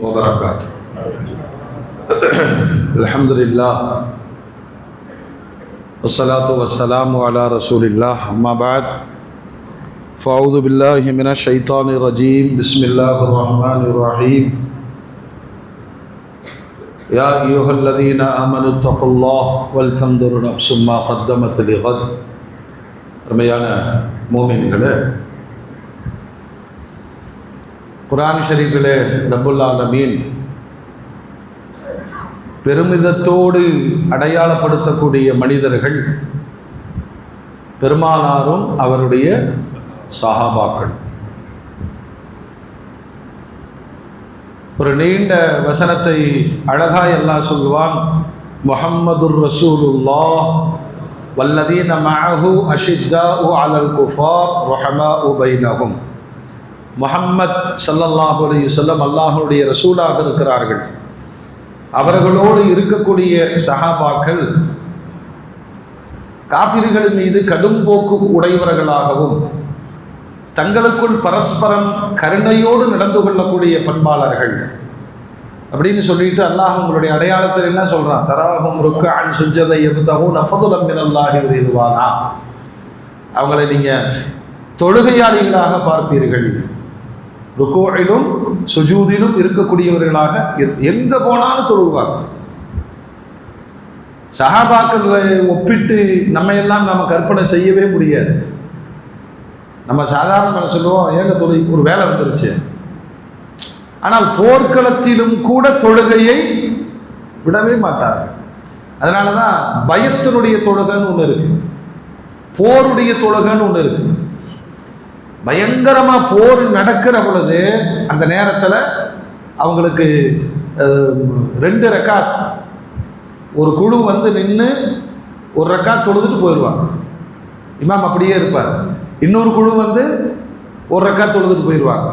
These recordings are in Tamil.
وبرکاتہ الحمد للہ وسلاۃ وسلام علیہ رسول اللہ بعد فاعوذ باللہ من الشیطان الرجیم بسم اللہ الرحمن الرحیم یا ایوہ الذین آمنوا اتقوا اللہ والتنظر نفس ما قدمت لغد. رمیانہ مومن گلے குரான் ஷரீஃபிலே ரபுல் ஆலமீன் பெருமிதத்தோடு அடையாளப்படுத்தக்கூடிய மனிதர்கள் பெருமானாரும் அவருடைய சஹாபாக்கள். ஒரு நீண்ட வசனத்தை அழகாய் அல்லாஹ் சொல்லுவான் முஹம்மதுர் ரசூலுல்லா வல்லதீன மஹு அஷித்தா உ அலல் குஃபார் ரொஹமா உபைனகும் முஹம்மத் சல்லல்லாஹு அலைஹி அல்லாஹனுடைய அல்லாஹ்வுடைய ரசூலாக இருக்கிறார்கள். அவர்களோடு இருக்கக்கூடிய சஹாபாக்கள் காபிர்கள் மீது கடும் போக்கு உடையவர்களாகவும் தங்களுக்குள் பரஸ்பரம் கருணையோடு நடந்து கொள்ளக்கூடிய பண்பாளர்கள். அப்படின்னு சொல்லிட்டு அல்லாஹ் உங்களுடைய அடையாளத்தில் என்ன சொல்கிறான் தராகும் ருக்கான் சுஜதை எஃப்தகும் நஃபதுலம்பின் அல்லாஹி இதுவானா அவங்களை நீங்கள் தொழுகையாளிகளாக பார்ப்பீர்கள். ருக்கோயிலும் சுஜூதிலும் இருக்கக்கூடியவர்களாக எங்க போனாலும் தொழுவாங்க. சஹாபாக்களை ஒப்பிட்டு நம்ம எல்லாம் நம்ம கற்பனை செய்யவே முடியாது. நம்ம சாதாரண சொல்லுவோம் ஏங்க தொழில் ஒரு வேலை வந்துருச்சு. ஆனால் போர்க்களத்திலும் கூட தொழுகையை விடவே மாட்டார் அதனால தான் பயத்தினுடைய தொழுகைன்னு ஒன்று இருக்கு. போருடைய தொழுகைன்னு ஒன்று இருக்கு. பயங்கரமாக போர் நடக்கிற பொழுது அந்த நேரத்தில் அவங்களுக்கு ரெண்டு ரெக்காத். ஒரு குழு வந்து நின்று ஒரு ரெக்காத் தொழுதுட்டு போயிடுவாங்க இமாம் அப்படியே இருப்பார். இன்னொரு குழு வந்து ஒரு ரெக்காத் தொழுதுட்டு போயிடுவாங்க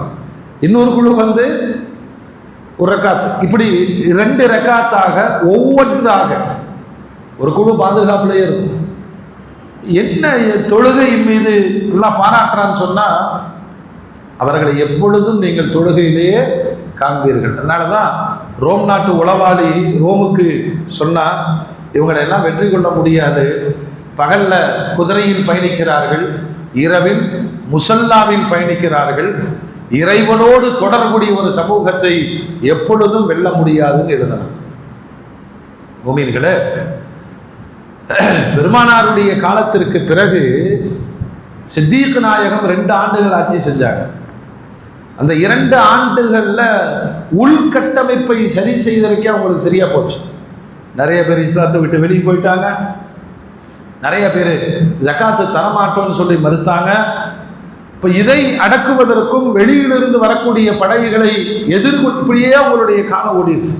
இன்னொரு குழு வந்து ஒரு ரெக்காத். இப்படி ரெண்டு ரெக்காத்தாக ஒவ்வொன்றாக ஒரு குழு பாதுகாப்புலேயே இருக்கும். என்ன தொழுகையின் மீது நல்லா பாராட்டுறான்னு சொன்னால் அவர்களை எப்பொழுதும் நீங்கள் தொழுகையிலேயே காண்பீர்கள். அதனால தான் ரோம் நாட்டு உளவாளி ரோமுக்கு சொன்னால் இவங்களை எல்லாம் வெற்றி கொள்ள முடியாது. பகல்ல குதிரையில் பயணிக்கிறார்கள் இரவில் முசல்லாவில் பயணிக்கிறார்கள். இறைவனோடு தொடர்புடைய ஒரு சமூகத்தை எப்பொழுதும் வெல்ல முடியாதுன்னு எழுதணும் பூமியன்களே பெருமானாருடைய காலத்திற்கு பிறகு சித்தீக் நாயகம் ரெண்டு ஆண்டுகள் ஆட்சி செஞ்சாங்க. அந்த இரண்டு ஆண்டுகளில் உள்கட்டமைப்பை சரி செய்ததுக்கே அவங்களுக்கு சரியாக போச்சு. நிறைய பேர் இஸ்லாத்தை விட்டு வெளியே போயிட்டாங்க. நிறைய பேர் ஜக்காத்து தரமாட்டோம்னு சொல்லி மறுத்தாங்க. இப்போ இதை அடக்குவதற்கும் வெளியிலிருந்து வரக்கூடிய படைகளை எதிர்கொண்டு இப்படியே அவங்களுடைய காண ஓடிடுச்சு.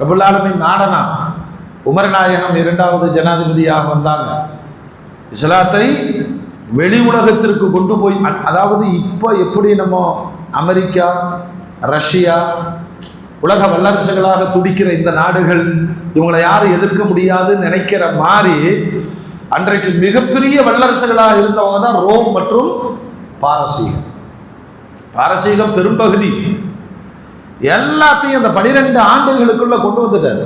ரபுல்லாலமின் நாடனா உமர் நாயகம் இரண்டாவது ஜனாதிபதியாக வந்தாங்க. இஸ்லாத்தை வெளி உலகத்திற்கு கொண்டு போய் அதாவது இப்போ எப்படி நம்ம அமெரிக்கா ரஷ்யா உலக வல்லரசுகளாக துடிக்கிற இந்த நாடுகள் இவங்களை யாரும் எதிர்க்க முடியாதுன்னு நினைக்கிற மாதிரி அன்றைக்கு மிகப்பெரிய வல்லரசுகளாக இருந்தவங்க தான் ரோம் மற்றும் பாரசீகம். பாரசீகம் பெரும்பகுதி. எல்லாத்தையும் அந்த பனிரெண்டு ஆண்டுகளுக்குள்ள கொண்டு வந்துட்டாரு.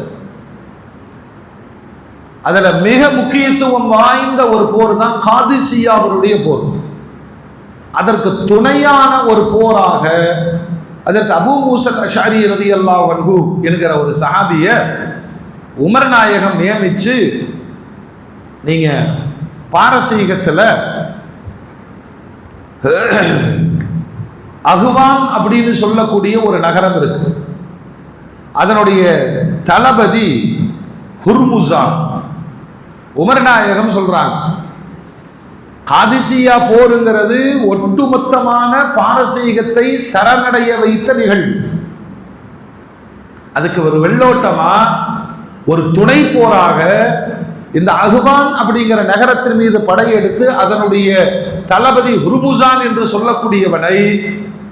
அதுல மிக முக்கியத்துவம் வாய்ந்த ஒரு போர் தான் காதிசியாவருடைய போர். அதற்கு துணையான ஒரு போராக அதற்கு அபு மூசல் அஷாரி ரதி அல்லா வன்ஹு என்கிற ஒரு சஹாபிய உமர் நாயகம் நியமிச்சு நீங்க பாரசீகத்தில் அகுவான் அப்படின்னு சொல்லக்கூடிய ஒரு நகரம் இருக்கு. அதனுடைய தளபதி ஹுர்முசான் உமர் நாயகம் சொல்றாங்க. காதிசியா போருங்கிறது ஒட்டுமொத்தமான பாரசீகத்தை சரணடைய வைத்த நிகழ்வு அதுக்கு ஒரு வெள்ளோட்டமா ஒரு துணை போராக இந்த அகுபான் அப்படிங்கிற நகரத்தின் மீது படையெடுத்து அதனுடைய தளபதி ஹுருபுசான் என்று சொல்லக்கூடியவனை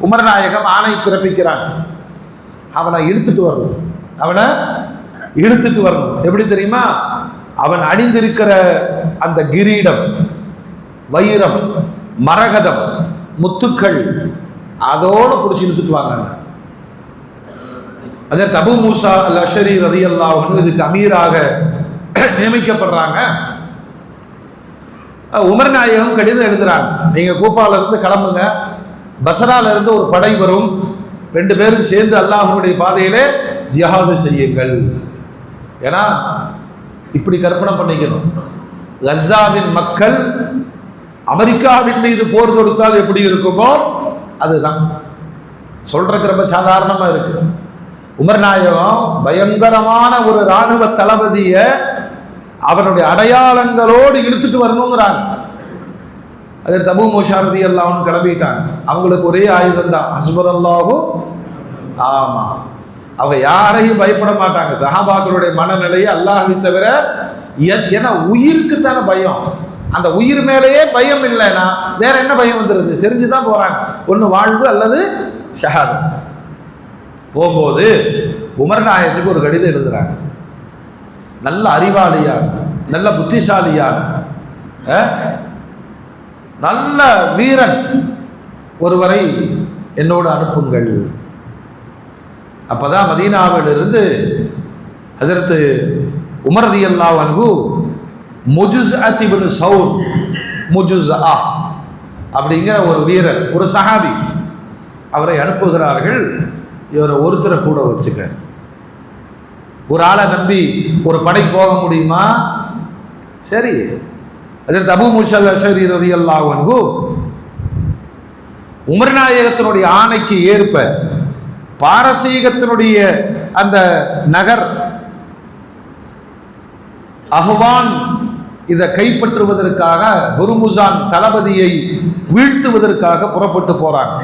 உமர்நாயகம் ஆணை பிறப்பிக்கிறான். அவனை இழுத்துட்டு வரணும். அவனை இழுத்துட்டு வரணும். எப்படி தெரியுமா? அவன் அணிந்திருக்கிற அந்த கிரீடம் வைரம் மரகதம் முத்துக்கள் அதோடு பிடிச்சி இழுத்துட்டு வாங்க அதே தபு மூசா அல் அஷரி ரதி அல்லாஹ் இதுக்கு அமீராக நியமிக்கப்படுறாங்க. உமர் நாயகம் கடிதம் எழுதுறாங்க. நீங்க கூஃபால இருந்து கிளம்புங்க. பசரால இருந்து ஒரு படை வரும். ரெண்டு பேரும் சேர்ந்து அல்லாஹனுடைய பாதையிலே ஜிஹாது செய்யுங்கள். ஏன்னா இப்படி கற்பனை பண்ணிக்கணும். கசாவின் மக்கள் அமெரிக்காவின் மீது போர் தொடுத்தால் எப்படி இருக்குமோ அதுதான். சொல்றதுக்கு ரொம்ப சாதாரணமாக இருக்கு. உமர்நாயகம் பயங்கரமான ஒரு இராணுவ தளபதியை அவனுடைய அடையாளங்களோடு இழுத்துட்டு வரணுங்கிறாங்க. அது தபு மோஷாரதி எல்லாம் கிளம்பிட்டாங்க. அவங்களுக்கு ஒரே ஆயுதம் தான் ஹஸ்பர் அல்லாவும் ஆமாம் அவங்க யாரையும் பயப்பட மாட்டாங்க. சஹாபாக்களுடைய மனநிலையை அல்லாஹை தவிர எ- ஏன்னா உயிருக்கு தானே பயம். அந்த உயிர் மேலேயே பயம் இல்லைன்னா வேற என்ன பயம் வந்துருது? தெரிஞ்சுதான் போறாங்க. ஒன்று வாழ்வு அல்லது ஷஹாது. போகும்போது உமர் நாயகத்துக்கு ஒரு கடிதம் எழுதுறாங்க. நல்ல அறிவாளியான நல்ல புத்திசாலியான நல்ல வீரன் ஒருவரை என்னோடு அனுப்புங்கள். அப்போதான் மதீனாவிலிருந்து அதற்கு உமரதி அல்லா அன்ஹு முஜுஸ் அத்திபின் சவுர் முஜுஸ் ஆ அப்படிங்கிற ஒரு வீரர் ஒரு சஹாபி. அவரை அனுப்புகிறார்கள். இவரை ஒருத்தரை கூட வச்சுக்க. ஒரு ஆளை நம்பி ஒரு படை போக முடியுமா? சரி. அதற்கு அபு முஷல் அஷரி ரதி அல்லாஹு உமர் உமர்நாயகத்தினுடைய ஆணைக்கு ஏற்ப பாரசீகத்தினுடைய அந்த நகர் அஹ்வான் இதை கைப்பற்றுவதற்காக குருமுசான் தளபதியை வீழ்த்துவதற்காக புறப்பட்டு போறாங்க.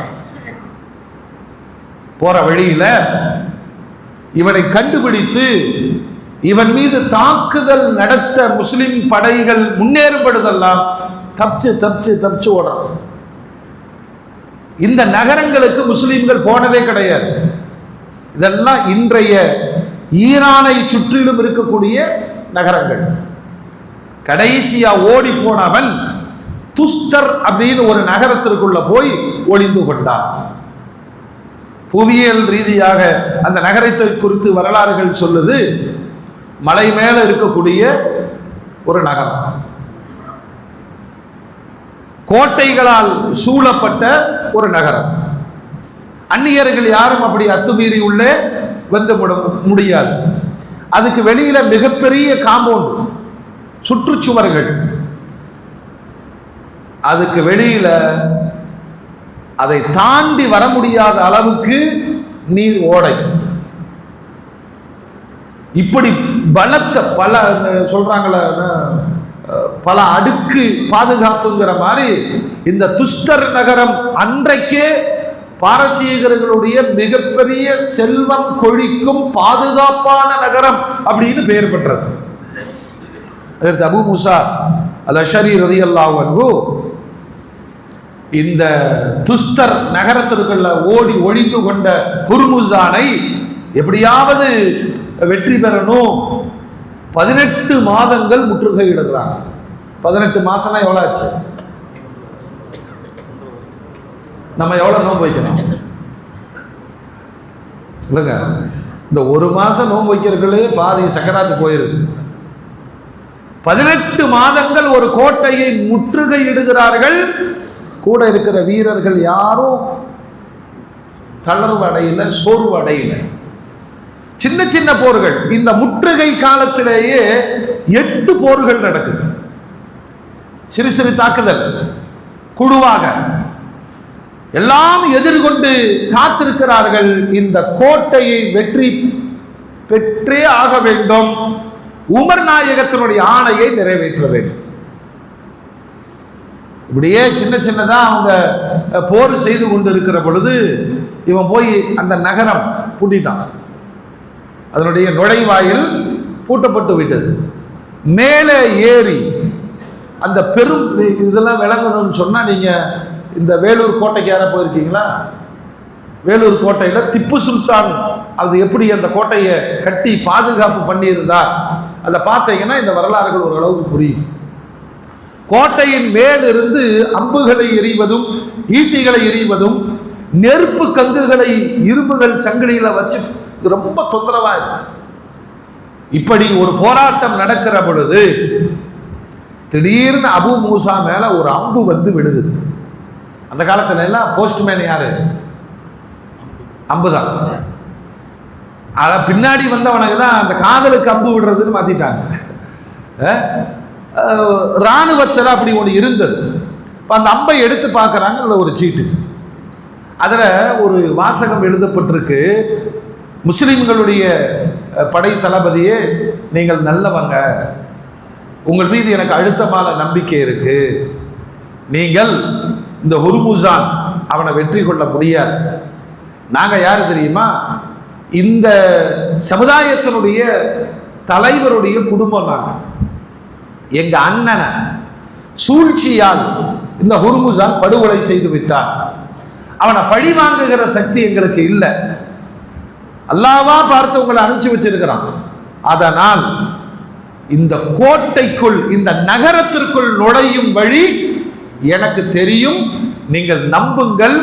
போற வழியில இவனை கண்டுபிடித்து இவன் மீது தாக்குதல் நடத்த முஸ்லிம் படைகள் முன்னேறுபடுதெல்லாம் தப்பிச்சு தப்பிச்சு தப்பிச்சு ஓடுறான் இந்த நகரங்களுக்கு முஸ்லிம்கள் போனதே கிடையாது. இதெல்லாம் இன்றைய ஈரானை சுற்றிலும் இருக்கக்கூடிய நகரங்கள். கடைசியா ஓடி போனவன் துஸ்தர் அப்படின்னு ஒரு நகரத்திற்குள்ள போய் ஒளிந்து கொண்டான். புவியியல் ரீதியாக அந்த நகரத்தை குறித்து வரலாறுகள் சொல்லுது மலை மேல இருக்கக்கூடிய ஒரு நகரம். கோட்டைகளால் சூழப்பட்ட ஒரு நகரம். அந்நியர்கள் யாரும் அப்படி அத்துமீறி உள்ளே வந்து முடியாது. அதுக்கு வெளியில மிகப்பெரிய காம்பவுண்ட் சுற்றுச்சுவர்கள். அதுக்கு வெளியில அதை தாண்டி வர முடியாத அளவுக்கு நீர் ஓடை. இப்படி பலத்த பல சொல்றாங்கள பல அடுக்கு பாதுகாப்புங்கிற மாதிரி இந்த துஷ்டர் நகரம் அன்றைக்கே பாரசீகர்களுடைய மிகப்பெரிய செல்வம் கொழிக்கும் பாதுகாப்பான நகரம் அப்படின்னு பெயர் பெற்றது. அதற்கு அபு முசா அல் அஷரி ரதி அல்லாஹு இந்த துஸ்தர் நகரத்திற்குள்ள ஓடி ஒழித்து கொண்ட குர்முசானை எப்படியாவது வெற்றி பெறணும். பதினெட்டு மாதங்கள் முற்றுகையிடுகிறாங்க பதினெட்டு மாசம்னா எவ்வளோ ஆச்சு? நம்ம எவ்வளோ நோன்பு வைக்கணும்? சொல்லுங்க. இந்த ஒரு மாசம் நோன்பு வைக்கிறதுக்குள்ளே பாதி சக்கராத்து போயிருக்கு பதினெட்டு மாதங்கள் ஒரு கோட்டையை முற்றுகையிடுகிறார்கள். கூட இருக்கிற வீரர்கள் யாரும் தளர்வு அடையில சோர்வு அடையில. சின்ன சின்ன போர்கள். இந்த முற்றுகை காலத்திலேயே எட்டு போர்கள் நடக்குது. சிறு சிறு தாக்குதல். குழுவாக. எல்லாம் எதிர்கொண்டு காத்திருக்கிறார்கள். இந்த கோட்டையை வெற்றி பெற்றே ஆக வேண்டும். உமர் நாயகத்தினுடைய ஆணையை நிறைவேற்ற வேண்டும். இப்படியே சின்ன சின்னதாக அவங்க போர் செய்து கொண்டு இருக்கிற பொழுது இவன் போய் அந்த நகரம் பூட்டிட்டான். அதனுடைய நுழைவாயில் பூட்டப்பட்டு விட்டது. மேலே ஏறி அந்த பெரும் இதெல்லாம் விளங்கணும்னு சொன்னால் நீங்கள் இந்த வேலூர் கோட்டைக்கு யாரா போயிருக்கீங்களா? வேலூர் கோட்டையில் திப்பு சுல்தான் அது எப்படி அந்த கோட்டையை கட்டி பாதுகாப்பு பண்ணியிருந்தார் அதை பார்த்தீங்கன்னா இந்த வரலாறுகள் ஓரளவுக்கு புரியும். கோட்டையின் மேலிருந்து அம்புகளை எறிவதும் ஈட்டிகளை எறிவதும் நெருப்பு கங்குகளை இரும்புகள் சங்கிலியில வச்சு ரொம்ப தொந்தரவா இருந்துச்சு. இப்படி ஒரு போராட்டம் நடக்கிற பொழுது திடீர்னு அபு மூசா மேல ஒரு அம்பு வந்து விழுது அந்த காலத்துல எல்லாம் போஸ்ட்மேன் யாரு? அம்புதான். அத பின்னாடி வந்தவனுக்கு தான் அந்த காதலுக்கு அம்பு விடுறதுன்னு மாத்திட்டாங்க. அஹ், அப்படி ஒன்று இருந்தது. இப்போ அந்த அம்பை எடுத்து பார்க்குறாங்க அதில் ஒரு சீட்டு. அதில் ஒரு வாசகம் எழுதப்பட்டிருக்கு. முஸ்லீம்களுடைய படை தளபதியே நீங்கள் நல்லவங்க. உங்கள் மீது எனக்கு அழுத்தமான நம்பிக்கை இருக்கு. நீங்கள் இந்த ஹுர்முசான் அவனை வெற்றி கொள்ள முடியாது. நாங்கள் யார் தெரியுமா? இந்த சமுதாயத்தினுடைய தலைவருடைய குடும்பம் நாங்கள் எங்கள் அண்ணனை சூழ்ச்சியால் இந்த ஹுர்முசான் படுகொலை செய்து விட்டான். அவனை பழி வாங்குகிற சக்தி எங்களுக்கு இல்லை. அல்லாவா பார்த்து உங்களை அனுப்பிச்சு வச்சிருக்கிறான். அதனால் இந்த கோட்டைக்குள் இந்த நகரத்திற்குள் நுழையும் வழி எனக்கு தெரியும் நீங்கள் நம்புங்கள்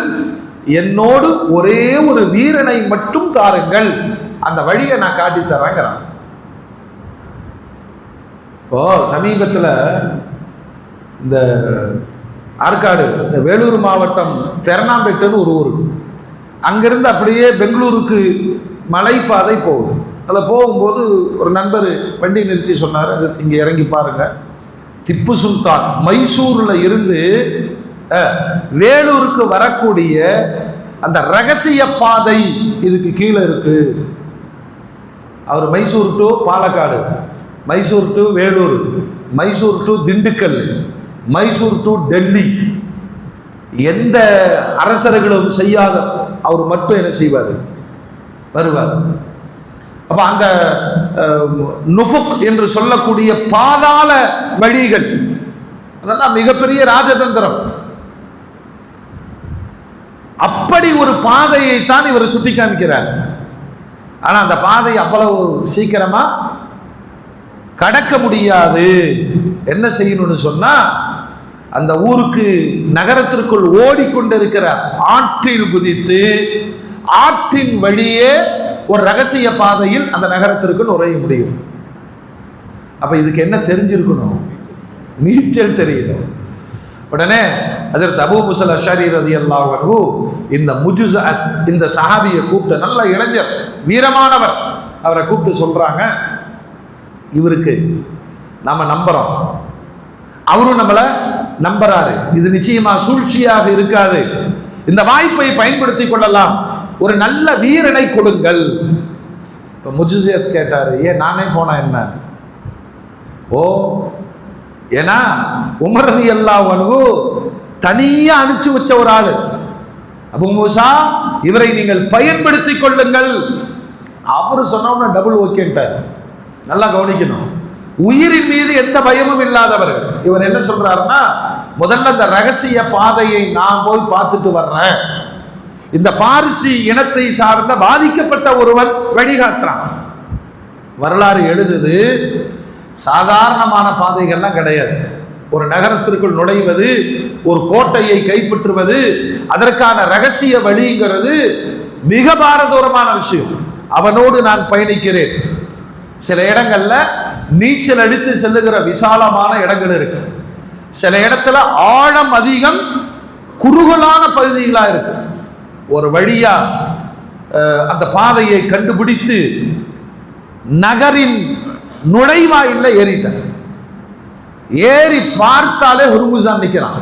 என்னோடு ஒரே ஒரு வீரனை மட்டும் தாருங்கள். அந்த வழியை நான் காட்டி தரேங்கிறான். இப்போ சமீபத்தில் இந்த ஆற்காடு இந்த வேலூர் மாவட்டம் பெரணாம்பேட்டுன்னு ஒரு ஊர். அங்கிருந்து அப்படியே பெங்களூருக்கு மலைப்பாதை போகுது. அதில் போகும்போது ஒரு நண்பர் வண்டி நிறுத்தி சொன்னார் அது இங்கே இறங்கி பாருங்கள் திப்பு சுல்தான் மைசூரில் இருந்து வேலூருக்கு வரக்கூடிய அந்த ரகசிய பாதை இதுக்கு கீழே இருக்கு. அவர் Mysore to Palakkad Mysore to Vellore Mysore to Dindigul Mysore to Delhi. எந்த அரசர்களும் செய்யாத அவர் மட்டும் என்ன செய்வார்? வருவார். அப்போ அந்த நுஃபுக் என்று சொல்லக்கூடிய பாதாள வழிகள். அதெல்லாம் மிகப்பெரிய ராஜதந்திரம். அப்படி ஒரு பாதையை தான் இவர் சுட்டி காமிக்கிறார். ஆனால் அந்த பாதை அவ்வளவு சீக்கிரமா கடக்க முடியாது. என்ன செய்யணும்னு சொன்னா அந்த ஊருக்கு நகரத்திற்குள் ஓடிக்கொண்டிருக்கிற ஆற்றில் குதித்து ஆற்றின் வழியே ஒரு ரகசிய பாதையில் அந்த நகரத்திற்கு நுழைய முடியும். அப்போ இதுக்கு என்ன தெரிஞ்சிருக்கணும்? நீச்சல் தெரியணும். உடனே அதற்கு அபூ முசல் அஷாரி ரதி அல்லாஹு இந்த முஜுஸ் இந்த சஹாபியை கூப்பிட்ட நல்ல இளைஞர் வீரமானவர் அவரை கூப்பிட்டு சொல்கிறாங்க இவருக்கு நம்ம நம்புறோம். அவரும் நம்மளை நம்புறாரு. இது நிச்சயமாக சூழ்ச்சியாக இருக்காது. இந்த வாய்ப்பை பயன்படுத்தி கொள்ளலாம். ஒரு நல்ல வீரனை கொடுங்கள். இப்போ முஜுசியத் கேட்டார் ஏன் நானே போனா என்ன? ஓ ஏன்னா உமரது எல்லா அல்லாஹ் தனியாக அனுப்பிச்சு வச்ச ஒரு ஆள். அபு மூசா இவரை நீங்கள் பயன்படுத்திக் கொள்ளுங்கள். அவர் சொன்னோம்னா டபுள் ஓகேன்ட்டார் நல்லா கவனிக்கணும். உயிரின் மீது எந்த பயமும் இல்லாதவர். இவர் என்ன சொல்றாருன்னா முதல்ல அந்த ரகசிய பாதையை நான் போய் பார்த்துட்டு வர்றேன். இந்த பாரிசி இனத்தை சார்ந்த பாதிக்கப்பட்ட ஒருவன் வழிகாட்டுறான். வரலாறு எழுதுது சாதாரணமான பாதைகள்லாம் கிடையாது. ஒரு நகரத்திற்குள் நுழைவது ஒரு கோட்டையை கைப்பற்றுவது அதற்கான ரகசிய வழிங்கிறது மிக பாரதூரமான விஷயம். அவனோடு நான் பயணிக்கிறேன். சில இடங்கள்ல நீச்சல் அடித்து செல்லுகிற விசாலமான இடங்கள் இருக்கு. சில இடத்துல ஆழம் அதிகம் குறுகலான பகுதிகளா இருக்கு. ஒரு வழியா அந்த பாதையை கண்டுபிடித்து நகரின் நுழைவாயில்ல ஏறிட்டார். ஏறி பார்த்தாலே ஹுர்முசான் நிக்கிறான்.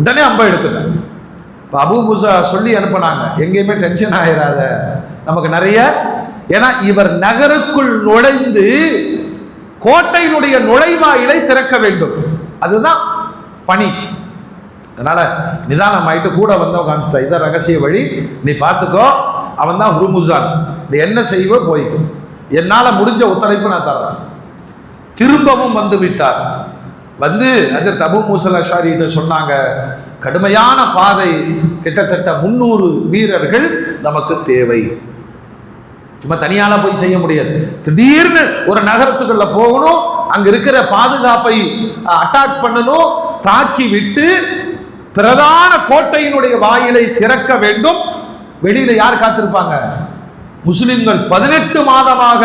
உடனே அம்பை எடுத்துட்டான் இப்போ அபு முசா சொல்லி அனுப்புனாங்க எங்கேயுமே டென்ஷன் ஆகிடாத நமக்கு நிறைய. ஏன்னா இவர் நகருக்குள் நுழைந்து கோட்டையினுடைய நுழைவாயிலை திறக்க வேண்டும். அதுதான் பணி. அதனால நிதானமாயிட்டு கூட வந்தவன் காமிச்சிட்டா. இதான் ரகசிய வழி. நீ பார்த்துக்கோ. அவன் தான் ஹுருமுசான் நீ என்ன செய்வோ போய்க்கோ. என்னால் முடிஞ்ச ஒத்துழைப்பு நான் தர்றேன். திரும்பவும் வந்து விட்டார். வந்து அஜர் தபு மூசல் அஷாரிட்ட சொன்னாங்க கடுமையான பாதை. கிட்டத்தட்ட முன்னூறு வீரர்கள் நமக்கு தேவை. சும்மா தனியால போய் செய்ய முடியாது. திடீர்னு ஒரு நகரத்துக்குள்ள போகணும். அங்க இருக்கிற பாதுகாப்பை அட்டாக் பண்ணணும். தாக்கி விட்டு பிரதான கோட்டையினுடைய வாயிலை திறக்க வேண்டும். வெளியில யார் காத்திருப்பாங்க? முஸ்லிம்கள் பதினெட்டு மாதமாக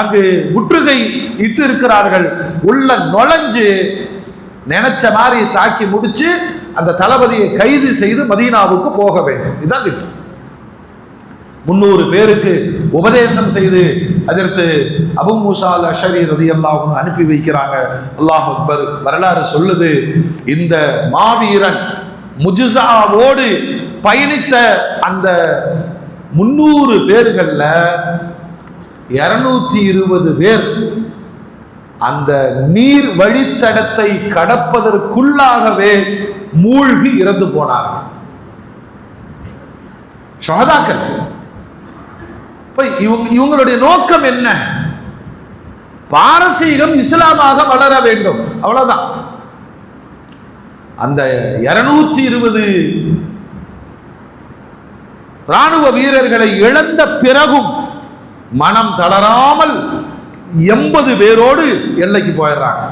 அங்கு முற்றுகை இட்டு இருக்கிறார்கள் உள்ள நுழைஞ்சு நினைச்ச மாதிரி தாக்கி முடிச்சு அந்த தளபதியை கைது செய்து மதீனாவுக்கு போக வேண்டும். இதுதான் திட்டம் முன்னூறு பேருக்கு உபதேசம் செய்து அதற்கு அபு மூசா அஷரி ரதி அல்லாஹும் அனுப்பி வைக்கிறாங்க. அல்லாஹ் அக்பர் வரலாறு சொல்லுது இந்த மாவீரன் முஜிசாவோடு பயணித்த அந்த முன்னூறு பேர்கள்ல இருநூத்தி இருபது பேர் அந்த நீர் வழித்தடத்தை கடப்பதற்குள்ளாகவே மூழ்கி இறந்து போனார்கள். ஷஹதாக்கள். இப்ப இவங்க இவங்களுடைய நோக்கம் என்ன? பாரசீகம் இஸ்லாமாக வளர வேண்டும். அவ்வளவுதான். அந்த இருநூத்தி இருபது ராணுவ வீரர்களை இழந்த பிறகும் மனம் தளராமல் எண்பது பேரோடு எல்லைக்கு போயிடுறாங்க.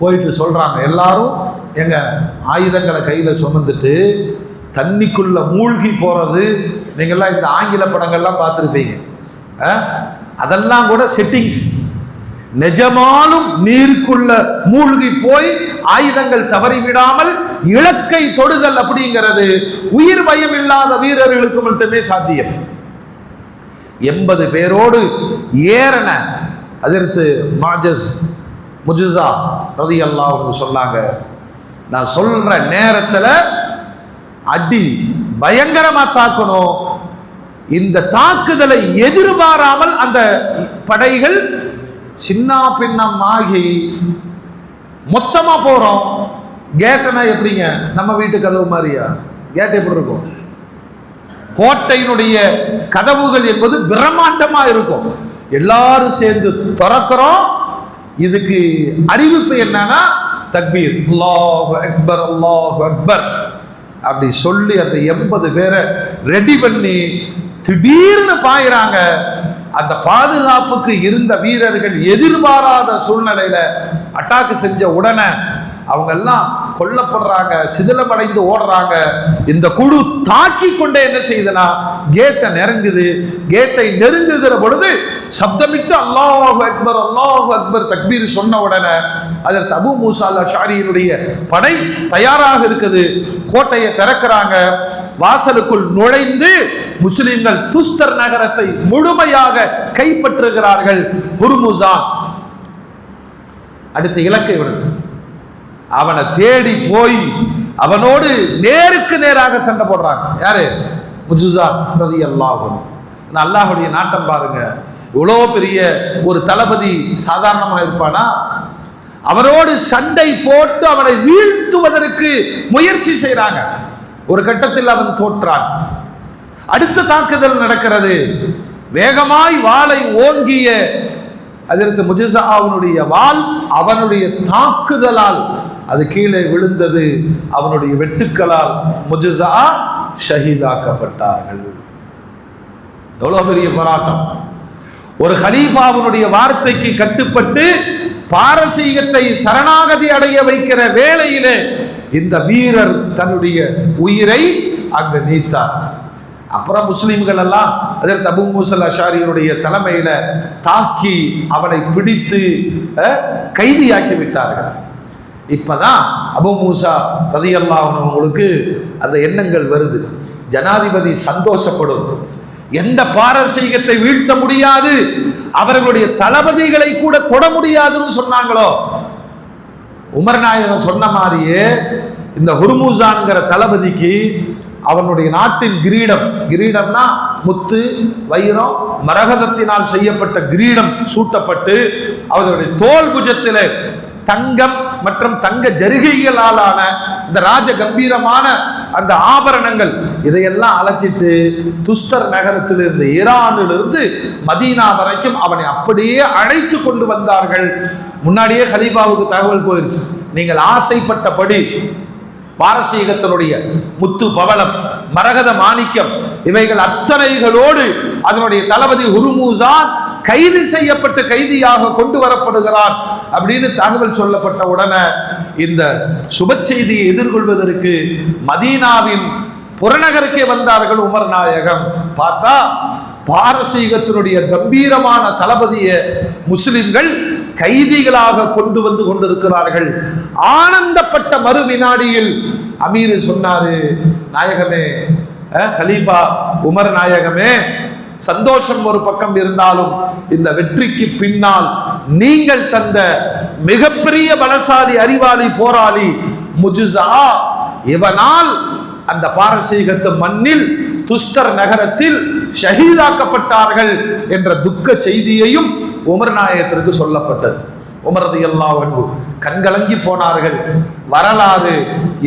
போயிட்டு சொல்றாங்க எல்லாரும் எங்க ஆயுதங்களை கையில சுமந்துட்டு தண்ணிக்குள்ள மூழ்கி போறது நீங்கள்லாம் இந்த ஆங்கில படங்கள்லாம் பார்த்துருப்பீங்க. அதெல்லாம் கூட செட்டிங்ஸ் நிஜமாலும் நீருக்குள்ள மூழ்கி போய் ஆயுதங்கள் தவறிவிடாமல் இலக்கை தொடுதல் அப்படிங்கிறது. உயிர் பயம் இல்லாத வீரர்களுக்கு மட்டுமே சாத்தியம். எண்பது பேரோடு ஏறன அதிர்த்து மாஜஸ் முஜுசா ரதி அல்லாஹ் சொன்னாங்க. நான் சொல்ற நேரத்துல அடி பயங்கரமா தாக்கணும். இந்த தாக்குதலை எதிர்பாராமல் அந்த படைகள் சின்ன பின்னமாகி மொத்தமா போறோம். கேட்டனா எப்படிங்க? நம்ம வீட்டு கதவு மாதிரியா? கேட் எப்படி இருக்கும்? கோட்டையினுடைய கதவுகள் என்பது பிரம்மாண்டமா இருக்கும். எல்லாரும் சேர்ந்து திறக்கிறோம். இதுக்கு அறிவிப்பு என்னன்னா தக்பீர். அல்லாஹ் அக்பர் அல்லாஹ் அக்பர். அப்படி சொல்லி அந்த எண்பது பேரை ரெடி பண்ணி திடீர்னு பாயிறாங்க. அந்த பாதுகாப்புக்கு இருந்த வீரர்கள் எதிர்பாராத சூழ்நிலையில அட்டாக் செஞ்ச உடனே அவங்க எல்லாம் கொல்லப்படுறாங்க சிதிலமடைந்து ஓடுறாங்க. இந்த குழு தாக்கி கொண்டே என்ன செய்யுதுன்னா கேட்டை நெருங்குது. கேட்டை நெருங்குகிற பொழுது சப்தமிட்டு அல்லாஹ் அக்பர் அல்லாஹ் அக்பர் தக்பீர் சொன்ன உடனே அதற்கு அபு மூசா ஷாரியினுடைய படை தயாராக இருக்குது. கோட்டையை திறக்கிறாங்க. வாசலுக்குள் நுழைந்து முஸ்லிம்கள் துஸ்தர் நகரத்தை முழுமையாக கைப்பற்றுகிறார்கள். குருமுசா அடுத்த இலக்கை விடுது அவனை தேடி போய் அவனோடு நேருக்கு நேராக சண்டை போடுறாங்க. யாரு? முஜுசா பிரதி அல்லாஹும் அல்லாஹுடைய நாட்டம் பாருங்க. இவ்வளோ பெரிய ஒரு தளபதி சாதாரணமாக இருப்பானா? அவனோடு சண்டை போட்டு அவனை வீழ்த்துவதற்கு முயற்சி செய்கிறாங்க ஒரு கட்டத்தில் அவன் தோற்றான். அடுத்த தாக்குதல் நடக்கிறது. வேகமாய் வாளை ஓங்கிய அதற்கு முஜிசாவுடைய வாள் அவனுடைய தாக்குதலால் அது கீழே விழுந்தது. அவனுடைய வெட்டுக்களால் முஜிசா ஷஹீதாக்கப்பட்டார்கள். எவ்வளோ பெரிய போராட்டம். ஒரு ஹலீஃபாவுடைய வார்த்தைக்கு கட்டுப்பட்டு பாரசீகத்தை சரணாகதி அடைய வைக்கிற வேளையிலே இந்த வீரர் தன்னுடைய உயிரை அங்கு நீத்தார். அப்புறம் முஸ்லீம்கள் எல்லாம் அதற்கு அபு மூசல் அஷாரியுடைய தலைமையில தாக்கி அவனை பிடித்து கைதியாக்கி விட்டார்கள். இப்பதான் அபு மூசா ரதியல்லாஹனவங்களுக்கு அந்த எண்ணங்கள் வருது. ஜனாதிபதி சந்தோஷப்படும். எந்த பாரசீகத்தை வீழ்த்த முடியாது. அவர்களுடைய தளபதிகளை கூட தொட முடியாதுன்னு சொன்னாங்களோ? உமர்நாயகம் சொன்ன மாதிரியே இந்த ஹுர்முசான்ங்கிற தளபதிக்கு அவனுடைய நாட்டின் கிரீடம். கிரீடம்னா முத்து வைரம் மரகதத்தினால் செய்யப்பட்ட கிரீடம் சூட்டப்பட்டு அவருடைய தோல் குஜத்தில் தங்கம் மற்றும் தங்க ஜருகைகளாலான இந்த ராஜ கம்பீரமான அந்த ஆபரணங்கள் இதையெல்லாம் அழைச்சிட்டு துஸ்தர் நகரத்திலிருந்து ஈரானிலிருந்து மதீனா வரைக்கும் அவனை அப்படியே அழைத்து கொண்டு வந்தார்கள். முன்னாடியே ஹலீஃபாவுக்கு தகவல் போயிருச்சு. நீங்கள் ஆசைப்பட்டபடி பாரசீகத்தினுடைய முத்து பவளம் மரகத மாணிக்கம் இவைகள் அத்தனைகளோடு அதனுடைய தளபதி ஹுருமூசான் கைது செய்யப்பட்டு கைதியாக கொண்டு வரப்படுகிறார் அப்படின்னு தகவல் சொல்லப்பட்ட உடனே இந்த சுப செய்தியை எதிர்கொள்வதற்கு மதீனாவின் புறநகருக்கே வந்தார்கள் உமர் நாயகம். பார்த்தா பாரசீகத்தினுடைய கம்பீரமான தளபதியை முஸ்லிம்கள் கைதிகளாக கொண்டு வந்து கொண்டிருக்கிறார்கள். ஆனந்தப்பட்ட மறு வினாடியில் அமீர் சொன்னாரு நாயகமே ஹலீபா உமர் நாயகமே சந்தோஷம் ஒரு பக்கம் இருந்தாலும் இந்த வெற்றிக்கு பின்னால் நீங்கள் தந்த மிகப்பெரிய பலசாலி அறிவாளி போராளி முஜுசா இவனால் அந்த பாரசீகத்து மண்ணில் துஷ்கர் நகரத்தில் ஷஹீதாக்கப்பட்டார்கள் என்ற துக்க செய்தியையும் உமர் நாயகத்திற்கு சொல்லப்பட்டது. உமரது எல்லா அன்பு கண்கலங்கி போனார்கள். வரலாறு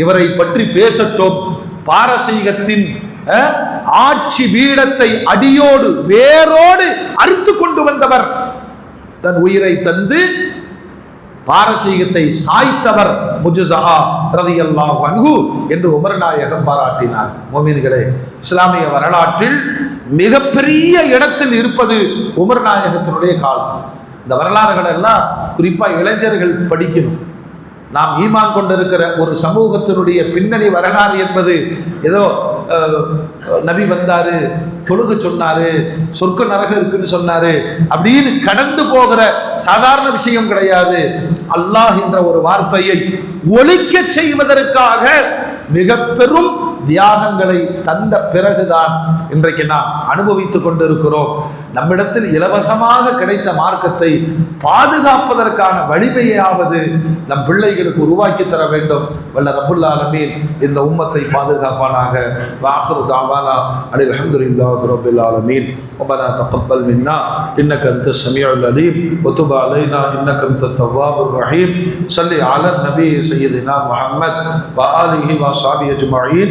இவரை பற்றி பேசட்டும் பாரசீகத்தின் ஆட்சி பீடத்தை அடியோடு வேரோடு அறுத்து கொண்டு வந்தவர். தன் உயிரை தந்து பாரசீகத்தை சாய்த்தவர் முஜுசா ரதியல்லாஹு அன்ஹு என்று உமரநாயகம் பாராட்டினார். மோமீன்களே இஸ்லாமிய வரலாற்றில் மிகப்பெரிய இடத்தில் இருப்பது உமரநாயகத்தினுடைய காலம். இந்த வரலாறுகள் எல்லாம் குறிப்பா இளைஞர்கள் படிக்கணும். நாம் ஈமான் கொண்டிருக்கிற ஒரு சமூகத்தினுடைய பின்னணி வரலாறு என்பது ஏதோ நபி வந்தார் தொழுக சொன்னார் சொர்க்க நரகம் இருக்குன்னு சொன்னார். அப்படின்னு கடந்து போகிற சாதாரண விஷயம் கிடையாது. அல்லாஹ் என்ற ஒரு வார்த்தையை ஒழிக்க செய்வதற்காக மிக பெரும் தியாகங்களை தந்த பிறகுதான் இன்றைக்கு நாம் அனுபவித்துக் கொண்டிருக்கிறோம் நம்மிடத்தில் இலவசமாக கிடைத்த மார்க்கத்தை பாதுகாப்பதற்கான வலிமையாவது நம் பிள்ளைகளுக்கு உருவாக்கி தர வேண்டும் வல்ல ரபுல் ஆலமீன் இந்த உம்மத்தை பாதுகாப்பானாக வாஹரு தாவானா அலி அல்ஹம்துலில்லாஹி ரப்பில் ஆலமீன் ربنا تقبل منا انك انت السميع العليم وتب علينا انك انت التواب الرحيم صل على النبي سيدنا محمد واله وصحبه اجمعين